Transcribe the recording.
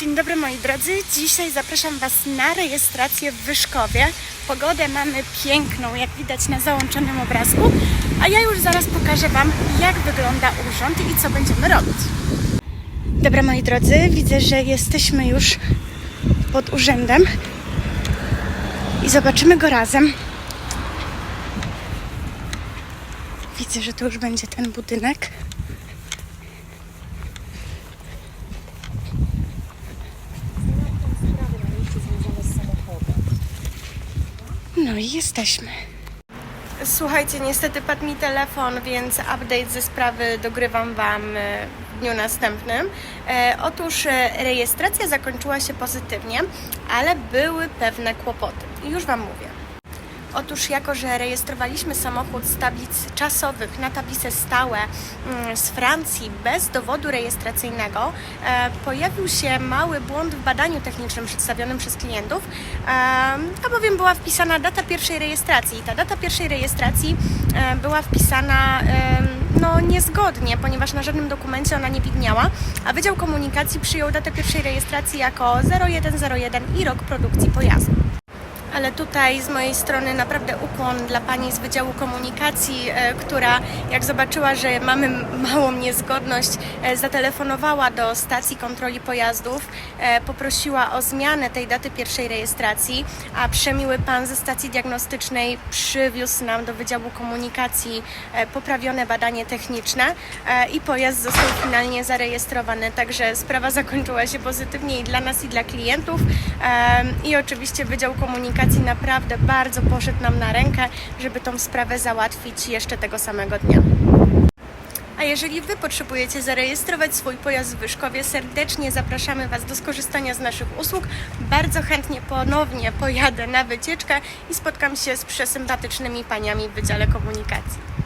Dzień dobry moi drodzy. Dzisiaj zapraszam Was na rejestrację w Wyszkowie. Pogodę mamy piękną, jak widać na załączonym obrazku, a ja już zaraz pokażę Wam, jak wygląda urząd i co będziemy robić. Dobra moi drodzy, widzę, że jesteśmy już pod urzędem i zobaczymy go razem. Widzę, że to już będzie ten budynek. No i jesteśmy. Słuchajcie, niestety padł mi telefon, więc update ze sprawy dogrywam Wam e, w dniu następnym. E, otóż e, rejestracja zakończyła się pozytywnie, ale były pewne kłopoty. Już Wam mówię. Otóż jako, że rejestrowaliśmy samochód z tablic czasowych na tablice stałe mm, z Francji bez dowodu rejestracyjnego, e, pojawił się mały błąd w badaniu technicznym przedstawionym przez klientów, a bowiem była wpisana data pierwszej rejestracji. I ta data pierwszej rejestracji e, była wpisana no, niezgodnie, ponieważ na żadnym dokumencie ona nie widniała, a Wydział Komunikacji przyjął datę pierwszej rejestracji jako 0101 i rok produkcji pojazdu. Ale tutaj z mojej strony naprawdę ukłon dla pani z Wydziału Komunikacji, e, która jak zobaczyła, że mamy małą niezgodność, e, zatelefonowała do stacji kontroli pojazdów, e, poprosiła o zmianę tej daty pierwszej rejestracji, a przemiły pan ze stacji diagnostycznej przywiózł nam do Wydziału Komunikacji poprawione badanie techniczne i pojazd został finalnie zarejestrowany. Także sprawa zakończyła się pozytywnie i dla nas, i dla klientów. I oczywiście Wydział Naprawdę bardzo poszedł nam na rękę, żeby tą sprawę załatwić jeszcze tego samego dnia. A jeżeli Wy potrzebujecie zarejestrować swój pojazd w Wyszkowie, serdecznie zapraszamy Was do skorzystania z naszych usług. Bardzo chętnie ponownie pojadę na wycieczkę i spotkam się z przesympatycznymi paniami w Wydziale Komunikacji.